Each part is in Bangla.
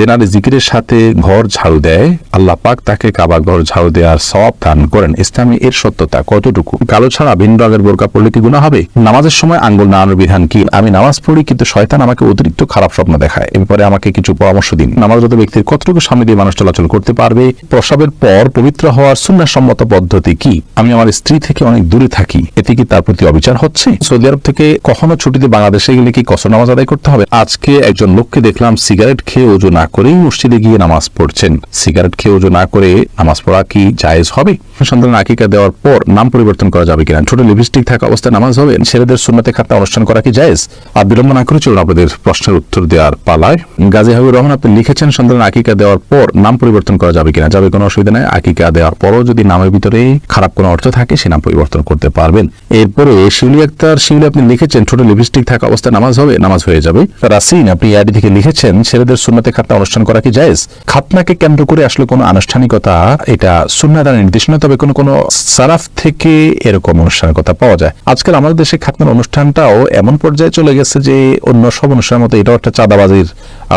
যে নারী জিকিরের সাথে ঘর ঝাড়ু দেয়, আল্লাহ পাক তাকে কাবা ঘর ঝাড়ু দেওয়ার সব দান করেন। ইসলামী এর সত্যতা কতটুকু? কালো ছাড়া ভিন্ন রঙের বোরকা পড়লে কি গুণা হবে? নামাজের সময় আঙ্গুল নাড়ানোর বিধান কি? আমি নামাজ পড়ি কিন্তু শয়তান আমাকে অতিরিক্ত খারাপ স্বপ্ন দেখায়। এ ব্যাপারে আমাকে কিছু পরামর্শ দিন। নামাজরত ব্যক্তির কতটুকু সামনে দিয়ে মানুষ চলাচল করতে পারবে? প্রসবের পর পবিত্র হওয়ার সুন্নাসম্মত পদ্ধতি কি? আমি আমার স্ত্রী থেকে অনেক দূরে থাকি। এতে কি তার প্রতি অবিচার হচ্ছে? সৌদি আরব থেকে কখনো ছুটিতে বাংলাদেশে গেলে কি কসর নামাজ আদায় করতে হবে? আজকে একজন লোককে দেখলাম সিগারেট খেয়ে ওজু না করেই মসজিদে গিয়ে নামাজ পড়ছেন। সিগারেট খেয়ে ওজু না করে নামাজ পড়া কি জায়েজ হবে? সন্তান আকিকা দেওয়ার পর নাম পরিবর্তন করা যাবে কিনা? ছোট লিপস্টিক থাকা অবস্থায় নামাজ হবে। ছেলেদের সুন্নতে খাতা অনুষ্ঠান করা কি জায়েজ? আর বিলম্ব না করে চলুন আপনাদের প্রশ্নের উত্তর দেওয়ার পালায়। গাজী হাবিবুর রহমান, আপনি লিখেছেন সন্তান আকিকা দেওয়ার পর নাম পরিবর্তন করা যাবে কিনা? যাবে কোনো অসুবিধা নাই। আকিকা দেওয়ার পরও যদি নামের ভিতরে খারাপ কোনো অর্থ থাকে, সে নাম পরিবর্তন করতে পারবেন। এরপরে শিউলি আক্তার, শিউলি আপনি লিখেছেন, ছোট লিপস্টিক থাকা অবস্থায় নামাজ হবে, নামাজ হয়ে যাবে। রাসিন, আপনি আইডি থেকে লিখেছেন, ছেলেদের সুন্নতে খাতনা অনুষ্ঠান করা কি জায়েজ? খাতনাকে কেন্দ্র করে আসলে কোনো আনুষ্ঠানিকতা, এটা সুন্নাদার নির্দেশনা তবে কোনো কোনো সারাফ থেকে এরকম অনুষ্ঠানের কথা পাওয়া যায়। আজকাল আমাদের দেশে খাতনার অনুষ্ঠানটাও এমন পর্যায়ে চলে গেছে যে, অন্য সব অনুষ্ঠানের মতো এটাও একটা চাঁদাবাজির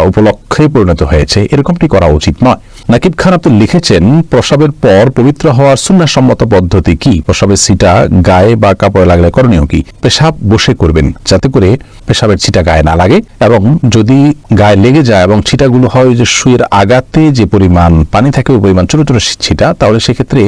উপলক্ষে পরিণত হয়েছে। এরকমটি করা উচিত নয়? নাকিব খান আপনি লিখেছেন, প্রসবের পর পবিত্র হওয়ার সুন্নাসম্মত পদ্ধতি কি? প্রসবের সিটা গায়ে বা কাপড়ে লাগলে করণীয় কি? পেশাব বসে করবেন, যাতে করে পেশাবের ছিটা গায়ে না লাগে এবং যদি গায়ে লেগে যায় এবং ছিটাগুলো হয় যে সুইয়ের আগাতে যে পরিমাণ পানি থাকে, ওই পরিমাণ ছোট ছোট ছিটা, তাহলে সেক্ষেত্রে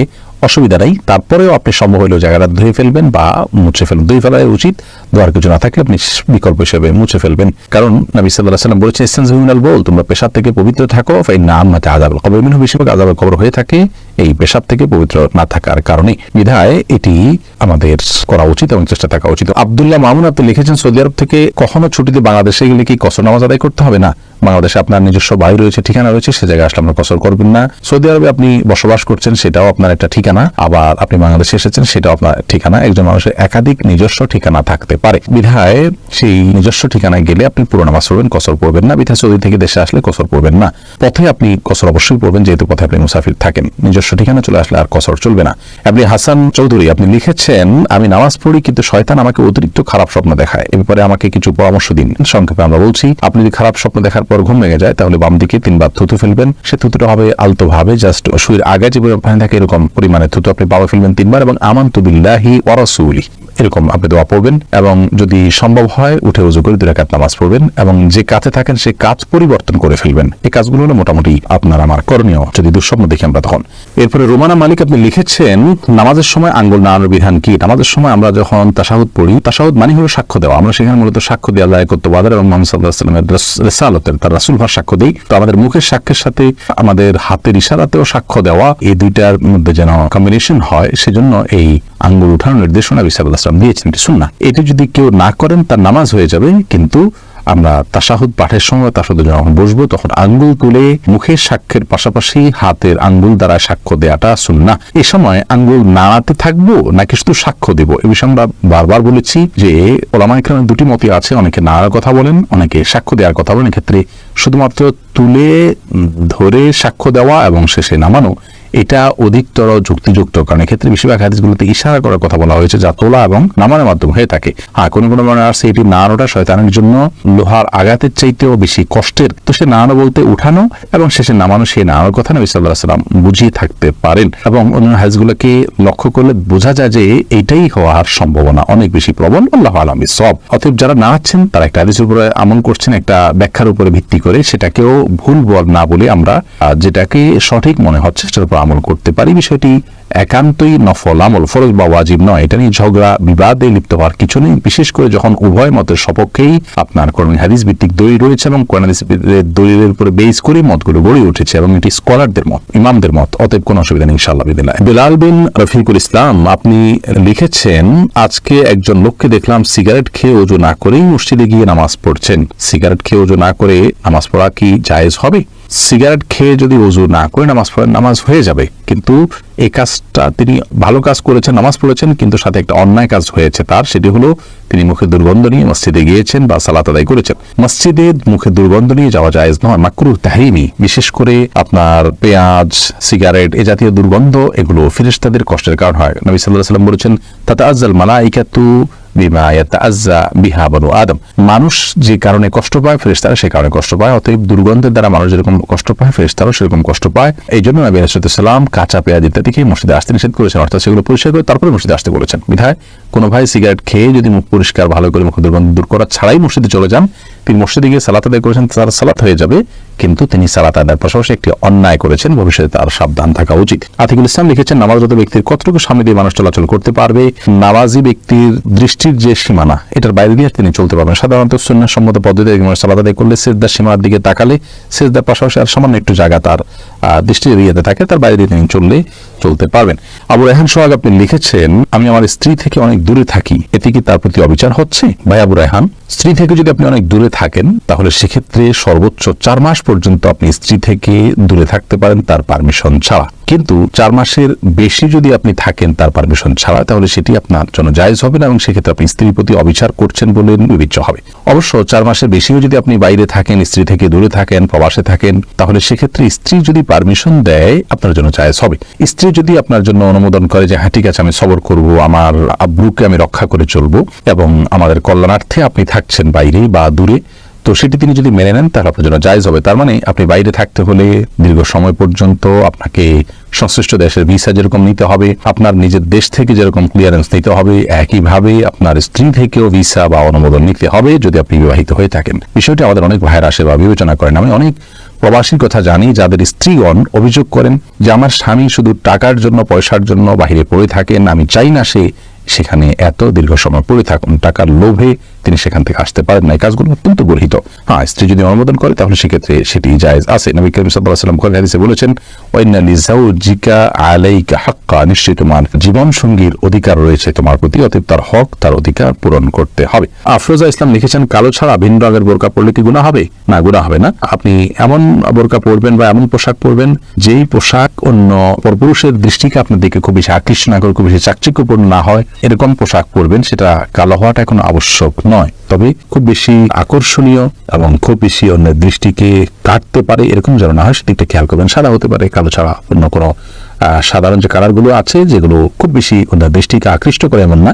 অসুবিধা নাই। তারপরেও আপনি সম্ভব হলেও জায়গাটা ধুয়ে ফেলবেন বা মুছে ফেলবেন ধুয়ে ফেলাই উচিত। ধোয়ার কিছু না থাকলে আপনি বিকল্প হিসেবে মুছে ফেলবেন। কারণ নবী সাল্লাহ সাল্লাম বলেছেন, ইসলাম বল, তোমরা পেশাব থেকে পবিত্র থাকো এই নাম মাতে আজাব কবর। মিনু বেশিরভাগ আজাবের খবর হয়ে থাকে, এই পেশাব থেকে পবিত্র না থাকার কারণে। বিধায় এটি আমাদের করা উচিত এবং চেষ্টা থাকা উচিত। আবদুল্লাহ মামুন আপনি লিখেছেন, সৌদি আরব থেকে কখনো ছুটিতে বাংলাদেশে গেলে কি কসর নামাজ আদায় করতে হবে? না। বাংলাদেশে আপনার নিজস্ব বাড়ি রয়েছে, ঠিকানা রয়েছে, সে জায়গায় আসলে আপনার কসর করবেন না। সৌদি আরবে আপনি বসবাস করছেন, সেটাও আপনার একটা ঠিকানা। আবার আপনি বাংলাদেশে এসেছেন, সেটাও আপনার ঠিকানা। একজন মানুষের একাধিক নিজস্ব ঠিকানা থাকতে পারে। বিধায় সেই নিজস্ব ঠিকানায় গেলে আপনি পুরো নামাজ পড়বেন কসর পড়বেন না। বিধায় সৌদি থেকে দেশে আসলে কসর পড়বেন না। পথে আপনি কসর অবশ্যই পড়বেন যেহেতু পথে আপনি মুসাফির থাকেন। নিজস্ব ঠিকানা চলে আসলে আর কসর চলবে না। আপনি হাসান চৌধুরী, আপনি লিখেছেন, আমি নামাজ পড়ি, কিন্তু শয়তান আমাকে অতিরিক্ত খারাপ স্বপ্ন দেখায়। এ ব্যাপারে আমাকে কিছু পরামর্শ দিন। সংক্ষেপে আমরা বলছি, আপনি যদি খারাপ স্বপ্ন দেখার পর ঘুম ভেঙে যায়, তাহলে বাম দিকে তিনবার থুতু ফেলবেন। সে থুতুটা হবে আলতো ভাবে জাস্ট শুয়ের আগে যে পানি থাকে এরকম পরিমাণে থুতু আপনি পাওয়া ফেলবেন তিনবার এবং আমান্তু বিল্লাহি ওয়ারাসুলি এরকম আপনি দোয়া পড়বেন এবং যদি সম্ভব হয় উঠে উজু করে দুই রাকাত নামাজ পড়বেন এবং যে কাজে থাকেন সেই কাজ পরিবর্তন করে ফেলবেন। এই কাজগুলো হলো মোটামুটি আপনার আমার করণীয়, যদি দুঃস্বপ্ন দেখি আমরা তখন। এরপরে রোমানা মালিক আপনি লিখেছেন, নামাজের সময় আঙ্গুল নাড়ানোর বিধান কি? নামাজের সময় আমরা যখন তাসাহুদ পড়ি তাসাহুদ মানে হলো সাক্ষ্য দেওয়া। আমরা সেখানে মূলত সাক্ষ্য যায় করতে বাদার এবং মোহাম্মদ সাল্লাহ সাল্লামের রেসালতের তার রাসুল ভার সাক্ষ্য দেই। তো আমাদের মুখের সাক্ষ্যের সাথে আমাদের হাতের ইশারাতেও সাক্ষ্য দেওয়া, এই দুইটার মধ্যে যেন কম্বিনেশন হয়, সেজন্য এই আঙ্গুল উঠানোর নির্দেশনা বিসাবুল আসলাম দিয়েছেন এটি শুননা এটি যদি কেউ না করেন, তার নামাজ হয়ে যাবে, কিন্তু আমরা তাসাহুদ পাঠের সময় সাথে যখন বসবো, তখন আঙ্গুল তুলে মুখের সাক্ষ্যের পাশাপাশি হাতের আঙ্গুল দ্বারা সাক্ষ্য দেওয়াটা শুননা এ সময় আঙ্গুল নাড়াতে থাকব নাকি শুধু সাক্ষ্য দেব? এ বিষয়ে আমরা বারবার বলেছি যে ওলামা এখানে দুটি মতই আছে। অনেকে নাড়ার কথা বলেন, অনেকে সাক্ষ্য দেওয়ার কথা বলেন। এক্ষেত্রে শুধুমাত্র তুলে ধরে সাক্ষ্য দেওয়া এবং শেষে নামানো এটা অধিকতর যুক্তিযুক্ত, কারণ এক্ষেত্রে বেশিরভাগ হাদিসগুলোতে ইশারা করার কথা বলা হয়েছে যা তোলা এবং নামানোর মাধ্যমে হয়ে থাকে। হ্যাঁ কোনো কোনো মনে আসছে এটি নাড়ানোটা শয়তানের জন্য লোহার আঘাতের চাইতেও বেশি কষ্টের। তো সে নাড়ানো বলতে উঠানো এবং শেষে নামানো সেই নাড়ানোর কথা নবী সাল্লাহ সাল্লাম বুঝিয়ে থাকতে পারেন। এবং অন্যান্য হাদিসগুলোকে লক্ষ্য করলে বোঝা যায় যে এইটাই হওয়ার সম্ভাবনা অনেক বেশি প্রবল। আল্লাহ আলম সব অতএব যারা নাড়াচ্ছেন তারা একটা হাদিসের উপরে আমল করছেন, একটা ব্যাখ্যার উপরে ভিত্তি করে সেটাকেও ভুল বল না বলে আমরা যেটাকে সঠিক মনে হচ্ছে, সেটার উপর আমল করতে পারি। বিষয়টি একান্তই নফল আমল। ফরজ বা ওয়াজিব নয়। এটা নিয়ে ঝগড়া, বিবাদে লিপ্ত হওয়ার কিছু নেই। বিশেষ করে যখন উভয় মতের সপক্ষেই আপনার কর্মী হাদিস ভিত্তিক দলিল রয়েছে এবং কোরআন দলিলের উপরে বেস করে মতগুলো গড়ে উঠেছে এবং এটি স্কলারদের মত, ইমামদের মত। অতএব কোনো অসুবিধা নেই, ইনশাআল্লাহ বিদিল্লাহ বেলাল বিন রফিকুল ইসলাম, আপনি লিখেছেন, আজকে একজন লোককে দেখলাম সিগারেট খেয়ে ওজু না করেই মসজিদে গিয়ে নামাজ পড়ছেন। সিগারেট খেয়ে ওজু না করে নামাজ পড়া কি জায়েজ হবে? সিগারেট খেয়ে যদি ওজু না করে নামাজ পড়েন, নামাজ হয়ে যাবে। কিন্তু এই কাজটা তিনি ভালো কাজ করেছেন, নামাজ পড়েছেন, কিন্তু সাথে একটা অন্যায় কাজ হয়েছে তার, সেটি হলো তিনি মুখে দুর্গন্ধ নিয়ে মসজিদে গিয়েছেন বা সালাত আদায় করেছেন। মসজিদে মুখে দুর্গন্ধ নিয়ে যাওয়া জায়েজ নয় মাকরু তাহিমি বিশেষ করে আপনার পেঁয়াজ, সিগারেট, এ জাতীয় দুর্গন্ধ, এগুলো ফিরিস্তাদের কষ্টের কারণ হয়। নবী সাল্লাহ সাল্লাম বলেছেন তাতে আজ্জাল মালাইকাতু বিমা বিহা বনু আদম। মানুষ যে কারণে কষ্ট পায়, ফেরেশতারা সে কারণে কষ্ট পায়। অতএব দুর্গন্ধের দ্বারা মানুষ যেরকম কষ্ট পায়, ফেরেশতারাও সেরকম কষ্ট পায়। এই জন্য নবী সালাম কাঁচা পেঁয়াজ ইত্যাদি খেয়ে মসজিদে আসতে নিষেধ করেছেন। অর্থাৎ সেগুলো পরিষ্কার করে তারপরে মসজিদে আসতে বলেছেন। বিধায় কোনো ভাই সিগারেট খেয়ে যদি মুখ পরিষ্কার, ভালো করে মুখ দুর্গন্ধ দূর করা ছাড়াই মসজিদে চলে যান তিনি মসজিদে গিয়ে সালাত আদায় করেছেন, তার সালাত হয়ে যাবে। কিন্তু তিনি সালাত আদায়ের পাশাপাশি একটি অন্যায় করেছেন। ভবিষ্যতে তার সাবধান থাকা উচিত। আতিকুল ইসলাম লিখেছেন, নামাজরত ব্যক্তির কতটুকু সামনে দিয়ে মানুষ চলাচল করতে পারবে? নামাজি ব্যক্তির দৃষ্টির যে সীমানা, এটার বাইরে দিয়ে তিনি চলতে পারবেন। সাধারণত সুন্নাহ সম্মত পদ্ধতি সালাত আদায় করলে সেজদার সীমার দিকে তাকালে সেজদার পাশাপাশি আর সামান্য একটু জায়গা তার দৃষ্টি এরিয়াতে থাকে, তার বাইরে দিয়ে তিনি চললে চলতে পারবেন। আবু রেহান সোহাগ আপনি লিখেছেন, আমি আমার স্ত্রী থেকে অনেক দূরে থাকি, এতে কি তার প্রতি অবিচার হচ্ছে? ভাই আবু রেহান স্ত্রী থেকে যদি আপনি অনেক দূরে থাকেন, তাহলে সেক্ষেত্রে সর্বোচ্চ চার মাস পর্যন্ত আপনি স্ত্রী থেকে দূরে থাকতে পারেন, তার পারমিশন ছাড়া। কিন্তু চার মাসের বেশি যদি আপনি থাকেন, তার পারমিশন ছাড়া, তাহলে সেটি আপনার জন্য জায়জ হবে না এবং সেক্ষেত্রে আপনি স্ত্রীর প্রতি অবিচার করছেন বলে বিবেচ্য হবে। অবশ্য চার মাসের বেশিও যদি আপনি বাইরে থাকেন, স্ত্রী থেকে দূরে থাকেন, প্রবাসে থাকেন, তাহলে সেক্ষেত্রে স্ত্রী যদি পারমিশন দেয়, আপনার জন্য জায়েজ হবে। স্ত্রী যদি আপনার জন্য অনুমোদন করে যে হ্যাঁ ঠিক আছে, আমি সবর করব, আমার আব্রুকে আমি রক্ষা করে চলবো এবং আমাদের কল্যাণার্থে আপনি থাকছেন বাইরে বা দূরে তো সেটি তিনি যদি মেনে নেন, তাহলে আপনার জন্য জায়জ হবে। তার মানে আপনি বাইরে থাকতে হলে দীর্ঘ সময় পর্যন্ত আপনাকে সংশ্লিষ্ট দেশের ভিসা যেরকম নিতে হবে, আপনার নিজের দেশ থেকে যেরকম ক্লিয়ারেন্স নিতে হবে, একইভাবে আপনার স্ত্রী থেকেও ভিসা বা অনুমোদন নিতে হবে যদি আপনি বিবাহিত হয়ে থাকেন। বিষয়টি আমাদের অনেক ভাইয়ের আসে বা বিবেচনা করেন। আমি অনেক প্রবাসীর কথা জানি, যাদের স্ত্রীগণ অভিযোগ করেন যে, আমার স্বামী শুধু টাকার জন্য, পয়সার জন্য বাহিরে পড়ে থাকেন, আমি চাই না সে সেখানে এত দীর্ঘ সময় পড়ে থাকুন। টাকার লোভে তিনি সেখান থেকে আসতে পারেন না এই কাজগুলো অত্যন্ত গর্হিত। হ্যাঁ স্ত্রী যদি অনুমোদন করে, তাহলে সেক্ষেত্রে সেটি জায়েজ আছে। নবী করিম সাল্লাম হাদিসে বলেছেন আলাইকা হাক্কা তোমার জীবন সঙ্গীর অধিকার রয়েছে। তোমার প্রতি তার হক, তার অধিকার পূরণ করতে হবে। আফরোজা ইসলাম লিখেছেন, কালো ছাড়া ভিন্ন রঙের বোরকা কি গুণা হবে? না গুণা হবে না। আপনি এমন বোরকা পরবেন বা এমন পোশাক পরবেন, যেই পোশাক অন্য পরপুরুষের দৃষ্টিকে আপনার দিকে খুব বেশি আকৃষ্ট না করে, খুব বেশি চাকচিক্যপূর্ণ না হয়। এরকম পোশাক পরবেন, সেটা কালো হওয়াটা এখন আবশ্যক নয়। তবে খুব বেশি আকর্ষণীয় এবং খুব বেশি অন্যের দৃষ্টিকে কাটতে পারে এরকম যেন না হয় সেদিকটা খেয়াল করবেন, সাদা হতে পারে, কালো ছাড়া অন্য কোনো সাধারণ যে কালারগুলো আছে, যেগুলো খুব বেশি অন্যের দৃষ্টিকে আকৃষ্ট করে এমন না,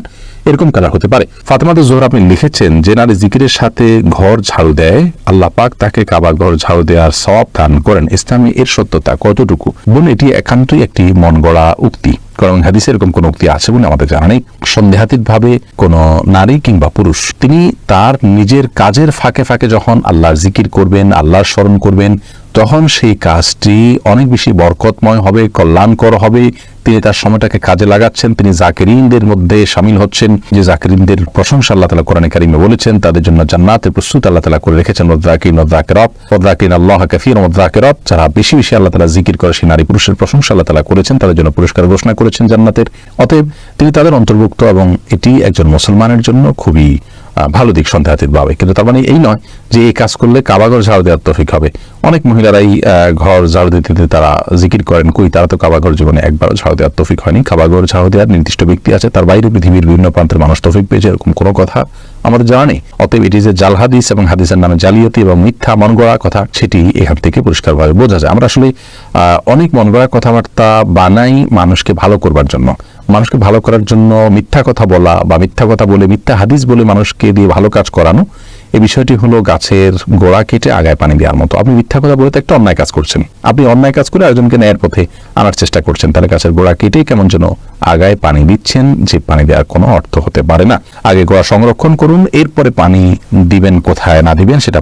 এরকম কালার হতে পারে। ফাতেমাত জোহর আপনি লিখেছেন যে, নারী জিকিরের সাথে ঘর ঝাড়ু দেয়, আল্লাহ পাক তাকে কাবা ঘর ঝাড়ু দেওয়ার সব দান করেন, ইসলামী এর সত্যতা কতটুকু? বোন, এটি একান্তই একটি মন গড়া উক্তি। কারণ হাদিসে এরকম কোনো উক্তি আছে বলে আমাদের জানা নেই। সন্দেহাতীত ভাবে কোন নারী কিংবা পুরুষ, তিনি তার নিজের কাজের ফাঁকে ফাঁকে যখন আল্লাহর জিকির করবেন, আল্লাহর স্মরণ করবেন তখন সেই কাজটি অনেক বেশি বরকতময় হবে, কল্যাণকর হবে। তিনি তার সময়টাকে কাজে লাগাচ্ছেন। তিনি জাকিরিনদের মধ্যে সামিল হচ্ছেন। যে জাকিরিনদের প্রশংসা আল্লাহ তালা কোরআনে কারিমে বলেছেন, তাদের জন্য জান্নাতের প্রস্তুত আল্লাহ তালা করে রেখেছেন। ওদ্রাকিন ওদ্রাকেরত ওদ্রাকিন আল্লাহ কাফির ওদ্রাকেরত যারা বেশি বেশি আল্লাহ তালা জিকির করে, সেই নারী পুরুষের প্রশংসা আল্লাহ তালা করেছেন, তাদের জন্য পুরস্কার ঘোষণা করেছেন জান্নাতের। অতএব তিনি তাদের অন্তর্ভুক্ত এবং এটি একজন মুসলমানের জন্য খুবই ভালো দিক সন্দেহাতীত ভাবে কিন্তু তার মানে এই নয় যে এই কাজ করলে কাবাঘর ঝাড়ু দেওয়ার তফিক হবে। অনেক মহিলারাই ঘর ঝাড়ু দিতে দিতে তারা জিকির করেন, কই তারা তো কাবাঘর জীবনে একবারও ঝাড়ু দেওয়ার তফিক হয়নি। কাবাঘর ঝাড়ু দেওয়ার নির্দিষ্ট ব্যক্তি আছে, তার বাইরে পৃথিবীর বিভিন্ন প্রান্তের মানুষ তফিক পেয়েছে, এরকম কোনো কথা আমাদের জানা নেই। অতএব এটি যে জাল হাদিস এবং হাদিসের নামে জালিয়াতি এবং মিথ্যা মন গড়া কথা, সেটি এখান থেকে পরিষ্কারভাবে বোঝা যায়। আমরা আসলে অনেক মন গড়া কথাবার্তা বানাই মানুষকে ভালো করবার জন্য। মানুষকে ভালো করার জন্য মিথ্যা কথা বলা বা মিথ্যা কথা বলে মিথ্যা হাদিস বলে মানুষকে দিয়ে ভালো কাজ করানো, এই বিষয়টি হলো গাছের গোড়া কেটে আগায় পানি দেওয়ার মতো। আপনি মিথ্যা কথা বলে তো একটা অন্যায় কাজ করছেন। আপনি অন্যায় কাজ করে আরেকজনকে ন্যায়ের পথে আনার চেষ্টা করছেন। তাহলে গাছের গোড়া কেটে কেমন যেন আগায় পানি দিচ্ছেন, যে পানি দেওয়ার কোনো অর্থ হতে পারে না। আগে গোড়া সংরক্ষণ করুন, এরপরে পানি দিবেন কোথায় না দিবেন সেটা